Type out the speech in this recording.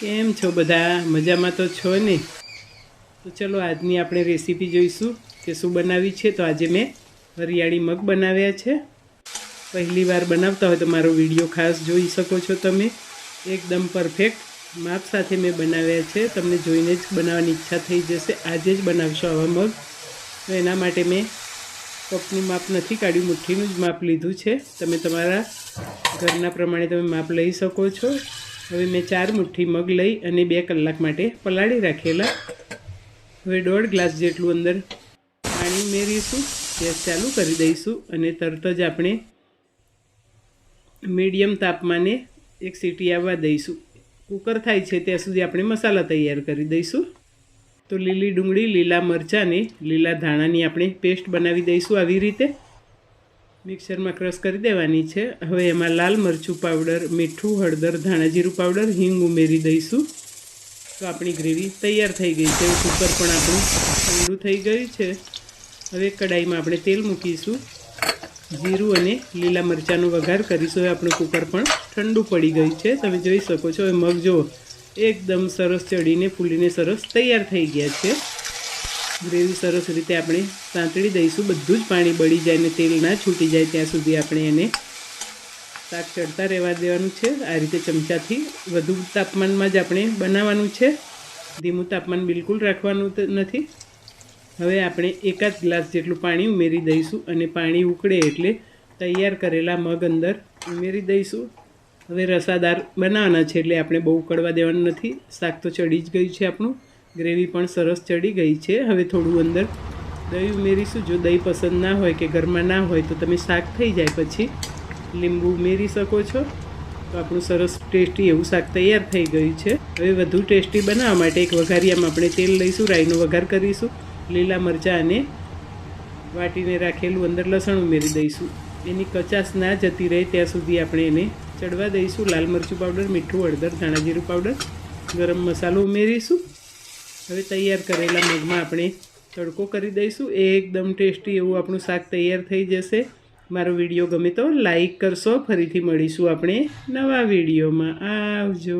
કેમ છો બધા? મજામાં તો છો ને? તો ચલો આજની આપણે રેસીપી જોઈશું કે શું બનાવી છે. તો આજે મેં હરિયાળી મગ બનાવ્યા છે. પહેલી વાર બનાવતા હોય તો મારો વીડિયો ખાસ જોઈ શકો છો તમે. એકદમ પરફેક્ટ માપ સાથે મેં બનાવ્યા છે. તમને જોઈને જ બનાવવાની ઈચ્છા થઈ જશે. આજે જ બનાવશો આવા મગ. તો એના માટે મેં કપનું માપ નથી કાઢ્યું, મુઠ્ઠીનું જ માપ લીધું છે. તમે તમારા ઘરના પ્રમાણે તમે માપ લઈ શકો છો. હવે મેં ચાર મુઠ્ઠી મગ લઈ અને બે કલાક માટે પલાળી રાખેલા. હવે દોઢ ગ્લાસ જેટલું અંદર પાણી ઉમેરીશું. ગેસ ચાલુ કરી દઈશું અને તરત જ આપણે મીડિયમ તાપમાને એક સીટી આવવા દઈશું. કુકર થાય છે ત્યાં સુધી આપણે મસાલા તૈયાર કરી દઈશું. તો લીલી ડુંગળી, લીલા મરચાંને લીલા ધાણાની આપણે પેસ્ટ બનાવી દઈશું આવી રીતે. મિક્સરમાં ક્રશ કરી દેવાની છે. હવે એમાં લાલ મરચું પાવડર, મીઠું, હળદર ધાણાજીરું પાવડર, હિંગ ઉમેરી દઈશું. તો આપણી ગ્રેવી તૈયાર થઈ ગઈ છે. કુકર પણ આપણું ઠંડુ થઈ ગયું છે. હવે કડાઈમાં આપણે તેલ મૂકીશું. જીરું અને લીલા મરચાંનો વઘાર કરીશું. હવે આપણું કુકર પણ ઠંડુ પડી ગયું છે. તમે જોઈ શકો છો, હવે મગ જુઓ. એકદમ સરસ ચડીને, ફૂલીને સરસ તૈયાર થઈ ગયા છે. ગ્રેવી સરસ રીતે આપણે સાંતળી દઈશું. બધું જ પાણી બળી જાય ને તેલ ના છૂટી જાય ત્યાં સુધી આપણે એને શાક ચડતા રહેવા દેવાનું છે. આ રીતે ચમચાથી વધુ તાપમાનમાં જ આપણે બનાવવાનું છે. ધીમું તાપમાન બિલકુલ રાખવાનું નથી. હવે આપણે એકાદ ગ્લાસ જેટલું પાણી ઉમેરી દઈશું અને પાણી ઉકળે એટલે તૈયાર કરેલા મગ અંદર ઉમેરી દઈશું. હવે રસાદાર બનાવવાના છે એટલે આપણે બહુ ઉકળવા દેવાનું નથી. શાક તો ચડી જ ગયું છે આપણું. ગ્રેવી પણ સરસ ચડી ગઈ છે. હવે થોડું અંદર દહીં ઉમેરીશું. જો દહીં પસંદ ના હોય કે ઘરમાં ના હોય તો તમે શાક થઈ જાય પછી લીંબુ ઉમેરી શકો છો. તો આપણું સરસ ટેસ્ટી એવું શાક તૈયાર થઈ ગયું છે. હવે વધુ ટેસ્ટી બનાવવા માટે એક વઘારિયામાં આપણે તેલ લઈશું, રાઈનો વઘાર કરીશું, લીલા મરચાં અને વાટીને રાખેલું અંદર લસણ ઉમેરી દઈશું. એની કચાશ ના જતી રહે ત્યાં સુધી આપણે એને ચડવા દઈશું. લાલ મરચું પાવડર, મીઠું હળદર, ધાણા જીરું પાવડર, ગરમ મસાલો ઉમેરીશું. હવે તૈયાર કરેલા મગમાં આપણે તડકો કરી દઈશું. એ એકદમ ટેસ્ટી એવું આપણું શાક તૈયાર થઈ જશે. મારો વીડિયો ગમે તો લાઈક કરશો. ફરીથી મળીશું આપણે નવા વિડીયોમાં. આવજો.